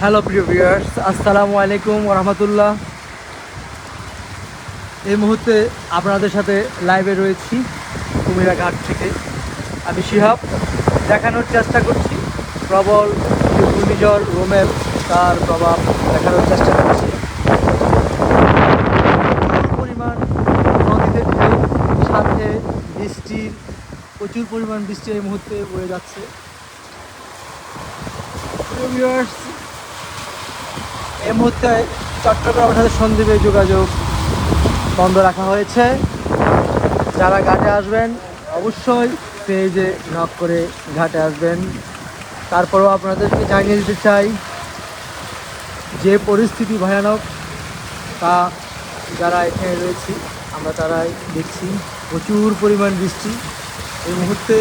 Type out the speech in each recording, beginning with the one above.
Hello প্রিয় viewers আসসালামু আলাইকুম রহমতুল্লাহ। এই মুহূর্তে আপনাদের সাথে লাইভে রয়েছি কুমিরা ঘাট থেকে। আমি শিহাব। দেখানোর চেষ্টা করছি। প্রবল ঘূর্ণিঝড় রোমেল তার প্রভাব দেখানোর চেষ্টা করছি। পরিমাণ নদীতে সাথে বৃষ্টির প্রচুর পরিমাণ বৃষ্টি এই মুহূর্তে বয়ে যাচ্ছে। এই মুহূর্তে চট্টগ্রামের সাথে সন্দ্বীপে যোগাযোগ বন্ধ রাখা হয়েছে। যারা ঘাটে আসবেন, অবশ্যই পেজে নক করে ঘাটে আসবেন। তারপরেও আপনাদেরকে জানিয়ে দিতে চাই, যে পরিস্থিতি ভয়ানক, তা যারা এখানে রয়েছি, আমরা তারাই দেখছি। প্রচুর পরিমাণ বৃষ্টি। এই মুহূর্তে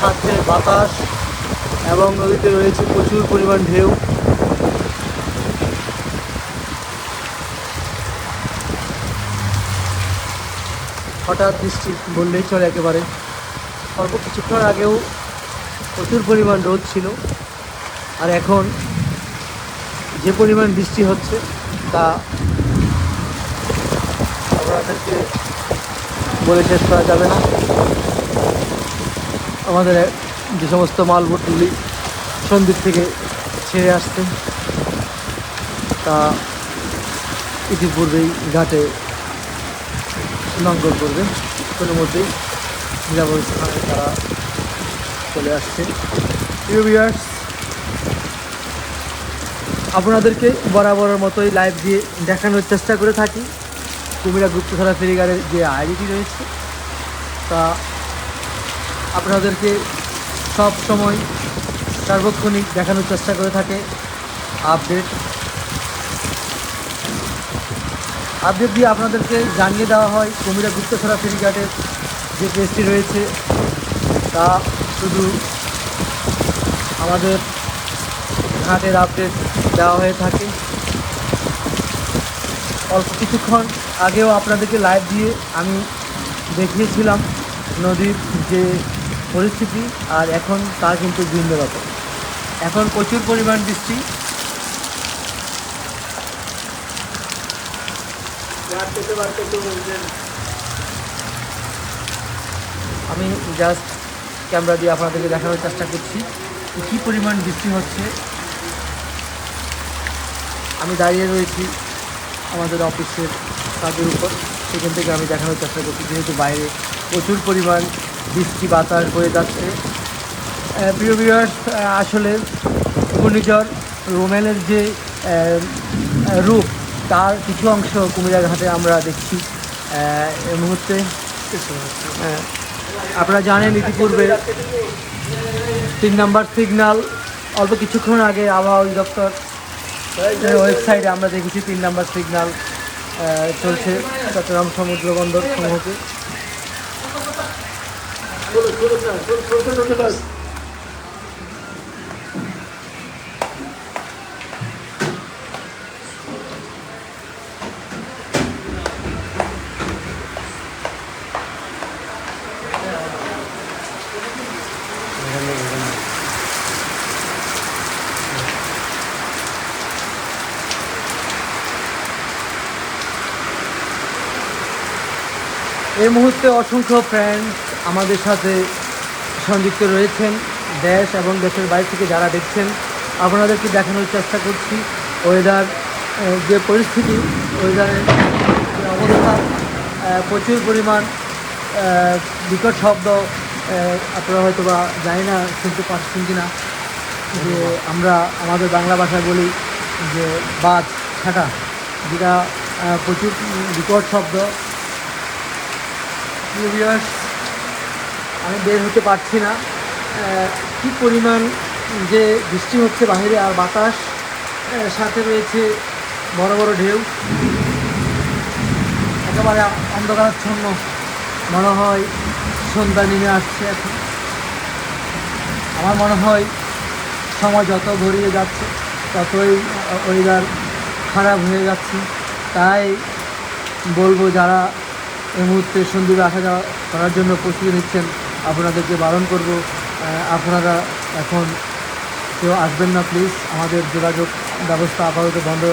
সাথে বাতাস এবং নদীতে রয়েছে প্রচুর পরিমাণ ঢেউ। হঠাৎ বৃষ্টি বললেই চলে একেবারে। অল্প কিছুক্ষণ আগেও প্রচুর পরিমাণ রোদ ছিল। আর এখন যে পরিমাণ বৃষ্টি হচ্ছে তা বলে শেষ করা যাবে না। আমাদের যে সমস্ত মালবোটগুলি সন্দ্বীপ থেকে ছেড়ে আসছে, তা ইতিপূর্বেই ঘাটে লঙ্ঘন করবে কোনো মধ্যেই নিরাপদ স্থানে তারা চলে আসছে। ভিউয়ার্স আপনাদেরকে বরাবরের মতোই লাইভ দিয়ে দেখানোর চেষ্টা করে থাকি। কুমিরা গুপ্তধারা ফেরিগারের যে আইডিটি রয়েছে, তা আপনাদেরকে সব সময় সার্বক্ষণিক দেখানোর চেষ্টা করে থাকে। আপডেট আপডেট দিয়ে আপনাদেরকে জানিয়ে দেওয়া হয়, কুমিরা গুপ্তছড়া ফেরিঘাটের যে পেজটি রয়েছে, তা শুধু আমাদের ঘাটের আপডেট দেওয়া হয়ে থাকে। অল্প কিছুক্ষণ আগেও আপনাদেরকে লাইভ দিয়ে আমি দেখিয়েছিলাম নদীর যে পরিস্থিতি, আর এখন তা কিন্তু ভিন্ন রকম এখন প্রচুর পরিমাণ বৃষ্টি আমি জাস্ট ক্যামেরা দিয়ে আপনাদেরকে দেখানোর চেষ্টা করছি কী পরিমাণ বৃষ্টি হচ্ছে। আমি দাঁড়িয়ে রয়েছি আমাদের অফিসের কাজের উপর। সেখান থেকে আমি দেখানোর চেষ্টা করছি, যেহেতু বাইরে প্রচুর পরিমাণ বৃষ্টি বাতাস বয়ে যাচ্ছে। প্রিয় ভিউয়ার্স আসলে ঘূর্ণিঝড় রোমেলের যে রূপ তার কিছু অংশ কুমিরা ঘাটে আমরা দেখছি এই মুহূর্তে। আপনারা জানেন ইতিপূর্বে তিন নাম্বার সিগন্যাল অল্প কিছুক্ষণ আগে আবহাওয়া অধিদপ্তর ওয়েবসাইটে আমরা দেখেছি তিন নাম্বার সিগন্যাল চলছে চট্টগ্রাম সমুদ্র বন্দর সমূহকে। এই মুহূর্তে অসংখ্য ফ্রেন্ড আমাদের সাথে সংযুক্ত রয়েছেন দেশ এবং দেশের বাইরে থেকে যারা দেখছেন আপনাদেরকে দেখানোর চেষ্টা করছি। ওয়েদার যে পরিস্থিতি ওয়েদারের যে অবস্থা প্রচুর পরিমাণ বিকট শব্দ আপনারা হয়তো বা জানি না শুনতে পাচ্ছেন কি না যে আমরা আমাদের বাংলা ভাষায় বলি যে বাদ ছাটা যেটা প্রচুর বিকট শব্দ। প্রিয় আমি বের হতে পারছি না। কি পরিমাণ যে বৃষ্টি হচ্ছে বাইরে আর বাতাস সাথে রয়েছে বড় বড় ঢেউ। একেবারে অন্ধকারাচ্ছন্ন মনে হয় সন্ধ্যা নেমে আসছে এখন। আমার মনে হয় সময় যত গড়িয়ে যাচ্ছে, ততই ওয়েদার খারাপ হয়ে যাচ্ছে। তাই বলব যারা এই মুহূর্তে সন্দীপে আসা যাওয়া করার জন্য প্রস্তুতি নিচ্ছেন। আপনাদেরকে বারণ করব আপনারা এখন কেউ আসবেন না প্লিজ আমাদের যোগাযোগ ব্যবস্থা আপাতত বন্ধ